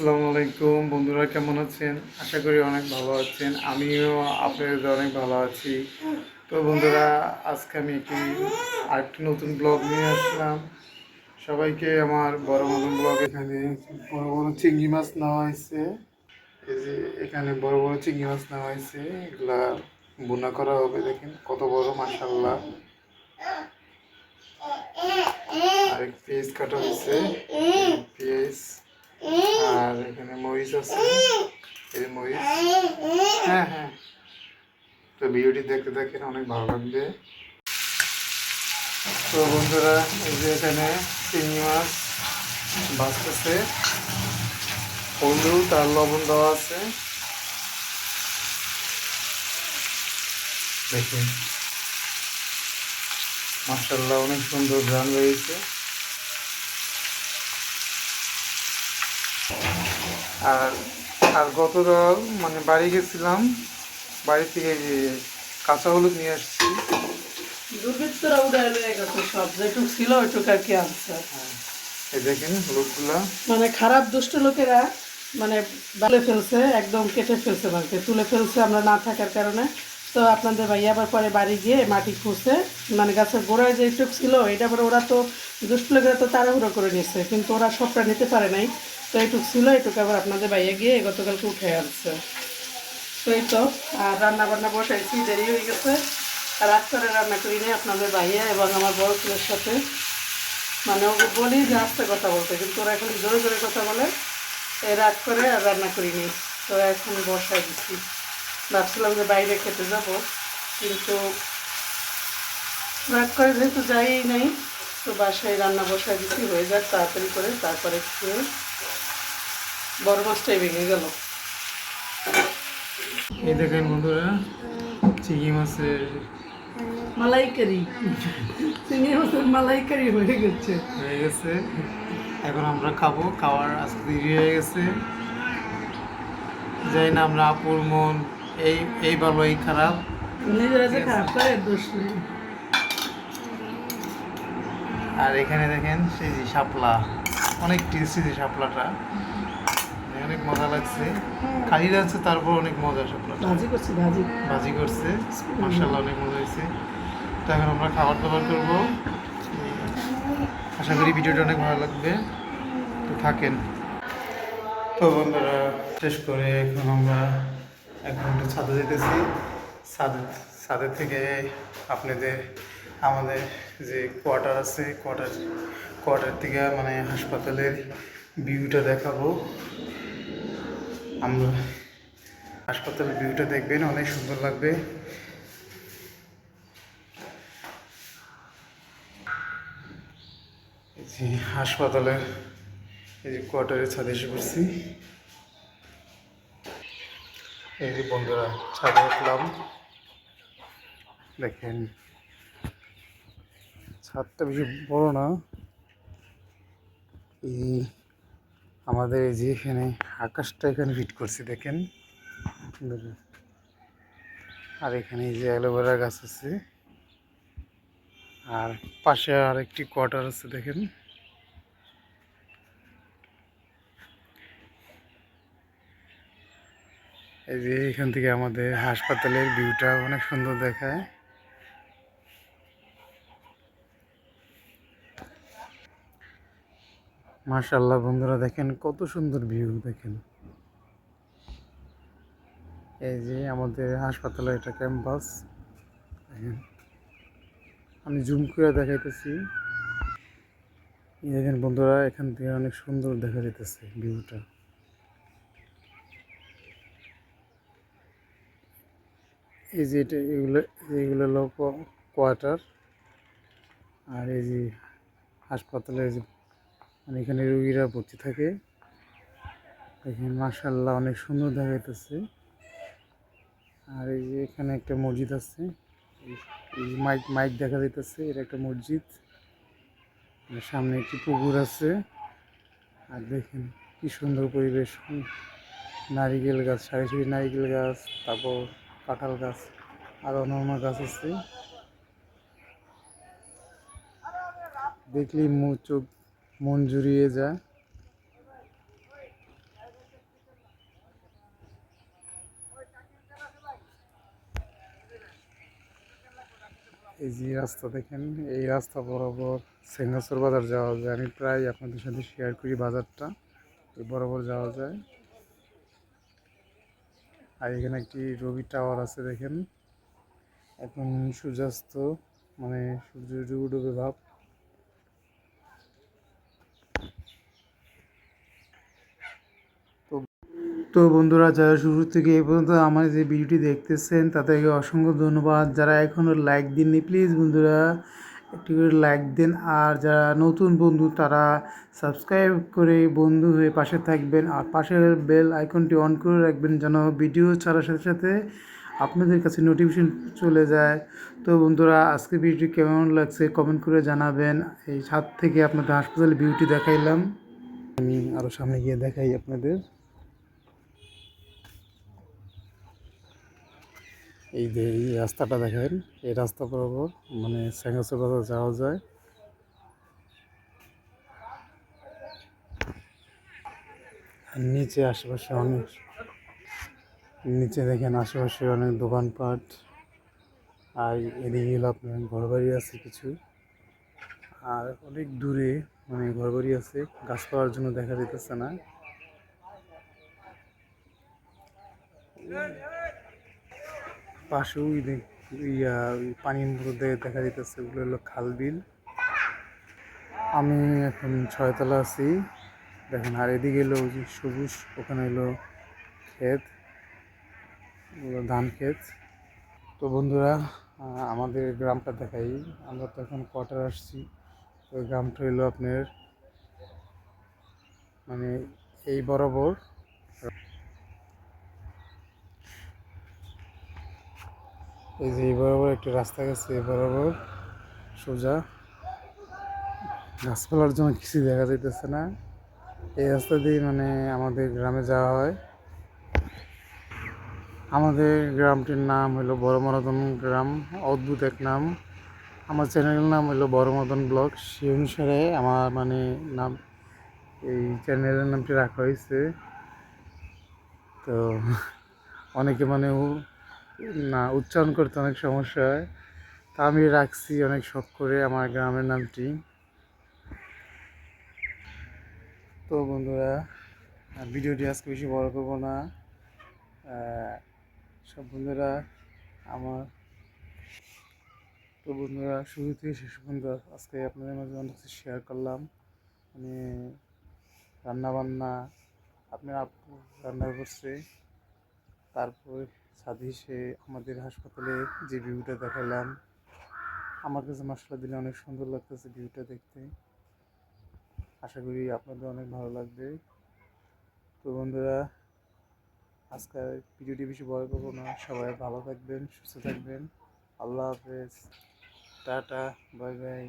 আসসালামু আলাইকুম। বন্ধুরা, কেমন আছেন? আশা করি অনেক ভালো আছেন। আমিও আপনাদের অনেক ভালো আছি। তো বন্ধুরা, আজকে আমি একটি আরেকটি নতুন ব্লগ নিয়ে আসলাম। সবাইকে আমার বড় মতন ব্লগ এখানে, বড় বড় চিংড়ি মাছ নেওয়া হয়েছে। এই যে এখানে বড় বড় চিংড়ি মাছ নেওয়া হয়েছে। এগুলা বোনা করা হবে, দেখেন কত বড় মাসাল্লাহ আরেক পেঁয়াজ কাটা হয়েছে। পেঁয়াজ আর এখানে মরিচ আছে। এই মরিচ হ্যাঁ হ্যাঁ। তো ভিডিওটি দেখতে দেখেন, অনেক ভালো লাগবে। তো বন্ধুরা, এই যে এখানে চিংড়ি মাছ বাঁচতেছে। হলুদ আর লবণ দেওয়া আছে। দেখুন। মার্শাল্লাহ অনেক সুন্দর গান রয়েছে আর আর গতকাল মানে বাড়ি গেছিলাম বাড়ি থেকে যে কাঁচা হলুদ নিয়ে আসছি। দুর্বৃত্তরা উড়ে গেছে সব যেটুক ছিল ওইটুক আর কি আনছে। হ্যাঁ এই দেখেন হলুদগুলা। মানে খারাপ দুষ্ট লোকেরা মানে তুলে ফেলছে একদম কেটে ফেলছে মানে তুলে ফেলছে আমরা না থাকার কারণে। তো আপনাদের ভাই আবার পরে বাড়ি গিয়ে মাটি খুঁজছে মানে গাছের গোড়ায় যেটুক ছিল এটা পরে ওরা তো দুষ্ট লোকেরা তো তাড়াহুড়ো করে নিচ্ছে কিন্তু ওরা সবটা নিতে পারে নাই। তো এইটুক ছিল এইটুক আবার আপনাদের ভাইয়া গিয়ে গতকালকে উঠে আসছে তো এই তো, আর রান্না বান্না বসাইছি, দেরি হয়ে গেছে। রাত করে রান্না করি নি আপনাদের ভাইয়া এবং আমার বড় ছেলের সাথে। মানে ওকে বলি যে আস্তে কথা বলতে, কিন্তু ওরা এখন জোরে জোরে কথা বলে। এই রাত করে আর রান্না করিনি। তো এখন বসাই দিচ্ছি। ভাবছিলাম যে বাইরে খেতে যাব, কিন্তু রাত করে যেহেতু যাই নাই, তো বাসায় রান্না বসাই দিচ্ছি, হয়ে যাক তাড়াতাড়ি করে, তারপরে খেয়ে বড় মাছটাই ভেঙে গেল। এই দেখেন বন্ধুরা চিংড়ি মাছের মালাইকারি। চিংড়ি মাছের মালাইকারি হয়ে গেছে। হয়ে গেছে। এখন আমরা খাব খাওয়ার আজকে দেরি হয়ে গেছে। যাই না আমরা আপুর মন এই এই ভালো এই খারাপ আর এখানে দেখেন সেই যে শাপলা অনেক টেস্টি যে শাপলাটা। অনেক মজা লাগছে। খালি যাচ্ছে তারপর অনেক মজা শাপলাটা ভাজি করছি ভাজি। ভাজি করছে। মার্শাল্লাহ অনেক মজা হয়েছে। তো এখন আমরা খাবার দাবার করব। আশা করি ভিডিওটা অনেক ভালো লাগবে। তো থাকেন। তো বন্ধুরা শেষ করে এখন আমরা এক একটু ছাদে যেতেছি। ছাদে ছাদের থেকে আপনাদের আমাদের যে কোয়ার্টার আছে কোয়ার্টার কোয়ার্টার থেকে মানে হাসপাতালের ভিউটা দেখাবো। আমরা হাসপাতালের ভিউটা দেখবেন, অনেক সুন্দর লাগবে। যে হাসপাতালের এই যে কোয়ার্টারের ছাদে এসে পড়ছি। এই যে বন্ধুরা, ছাদে উঠলাম। দেখেন, ছাদটা বেশি বড় না। এই আমাদের এই যে এখানে আকাশটা এখানে ফিট করছি, দেখেন। আর এখানে এই যে অ্যালোভেরা গাছ আছে। আর পাশে আর একটি কোয়ার্টার আছে, দেখেন। এই যে এখান থেকে আমাদের হাসপাতালের ভিউটা অনেক সুন্দর দেখায়। মাশাল্লাহ বন্ধুরা দেখেন কত সুন্দর ভিউ দেখেন। এই যে আমাদের হাসপাতালের এটা ক্যাম্পাস দেখেন। আমি জুম করে দেখাইতেছি। দেখেন বন্ধুরা, এখান থেকে অনেক সুন্দর দেখা যেতেছে ভিউটা এই যে এটা, এগুলো এগুলো হলো কোয়ার্টার আর এই যে হাসপাতালে যে মানে এখানে রুগীরা ভর্তি থাকে। এখানে মার্শাল্লাহ অনেক সুন্দর দেখা যাইতেছে আর এই যে এখানে একটা মসজিদ আছে। এই- মাইক মাইক দেখা যাইতেছে, এটা একটা মসজিদ। আর সামনে একটি পুকুর আছে। আর দেখেন কি সুন্দর পরিবেশ। নারিকেল গাছ, সারি সারি নারিকেল গাছ, তারপর কাঁঠাল গাছ, আর অন্যান্য গাছ আছে। দেখলেই চোখ মন জুড়িয়ে যায়। এই যে রাস্তা দেখেন, এই রাস্তা বরাবর সিংহাসর বাজার যাওয়া যায়। আমি প্রায় আপনাদের সাথে শেয়ার করি বাজারটা, ওই বরাবর যাওয়া যায়। আর এখানে একটি রবি টাওয়ার আছে দেখেন। এখন সূর্যাস্ত মানে সূর্য ডুবে ডুবে ভাব। তো বন্ধুরা, যারা শুরু থেকে এই পর্যন্ত আমার যে ভিডিওটি দেখতেছেন, তাদেরকে অসংখ্য ধন্যবাদ। যারা এখনও লাইক দিননি প্লিজ বন্ধুরা, একটু করে লাইক দেন। আর যারা নতুন বন্ধু, তারা সাবস্ক্রাইব করে বন্ধু হয়ে পাশে থাকবেন। আর পাশের বেল আইকনটি অন করে রাখবেন, যেন ভিডিও ছাড়ার সাথে সাথে আপনাদের কাছে নোটিফিকেশন চলে যায়। তো বন্ধুরা, আজকে ভিডিওটি কেমন লাগছে কমেন্ট করে জানাবেন। এই ছাদ থেকে আপনাদের হাসপাতালে বিউটি দেখাইলাম। আমি আরও সামনে গিয়ে দেখাই আপনাদের। এই যে এই রাস্তাটা দেখেন, এই রাস্তা বরাবর মানে স্যাঙ্গাসর বাজার যাওয়া যায়। আর নিচে আশেপাশে অনেক, নিচে দেখেন আশেপাশে অনেক দোকানপাট। আর এদিকে হলো আপনার ঘরবাড়ি আছে কিছু। আর অনেক দূরে মানে ঘরবাড়ি আছে গাছপালার জন্য দেখা যেতেছে না। পাশেও ইয়া পানির মধ্যে দেখা যেতেছে ওগুলো হলো খাল বিল। আমি এখন ছয়তলা আছি। দেখেন, আর এদিকে এলো যে সবুজ, ওখানে এলো ক্ষেত ধান ক্ষেত। তো বন্ধুরা আমাদের গ্রামটা দেখাই। আমরা তো এখন কোয়ার্টার আসছি। ওই গ্রামটা হলো আপনার মানে এই বরাবর। এই যে এই বরাবর একটা রাস্তা গেছে, এই বরাবর সোজা। গাছপালার জন্য কিছু দেখা যাইতেছে না। এই রাস্তা দিয়ে মানে আমাদের গ্রামে যাওয়া হয়। আমাদের গ্রামটির নাম হলো বড় মরাদন গ্রাম, অদ্ভুত এক নাম। আমার চ্যানেলের নাম হলো বড় মদন ব্লগ। সেই অনুসারে আমার মানে নাম, এই চ্যানেলের নামটি রাখা হয়েছে। তো অনেকে মানে না, উচ্চারণ করতে অনেক সমস্যা হয়। তা আমি রাখছি অনেক শখ করে আমার গ্রামের নামটি। তো বন্ধুরা ভিডিওটি আজকে বেশি বড় করব না। সব বন্ধুরা, আমার তো বন্ধুরা, শুরু থেকে শেষ পর্যন্ত আজকে আপনাদের মাঝে অনেক কিছু শেয়ার করলাম। মানে রান্না বান্না আপনার আপু রান্না করছে, তারপর সাথে সে আমাদের হাসপাতালে যে ভিউটা দেখালাম, আমার কাছে মশলা দিলে অনেক সুন্দর লাগতেছে ভিউটা দেখতে। আশা করি আপনাদের অনেক ভালো লাগবে। তো বন্ধুরা আজকের ভিডিওটি বেশি বড় করব না। সবাই ভালো থাকবেন, সুস্থ থাকবেন। আল্লাহ হাফেজ। Tata, bye bye.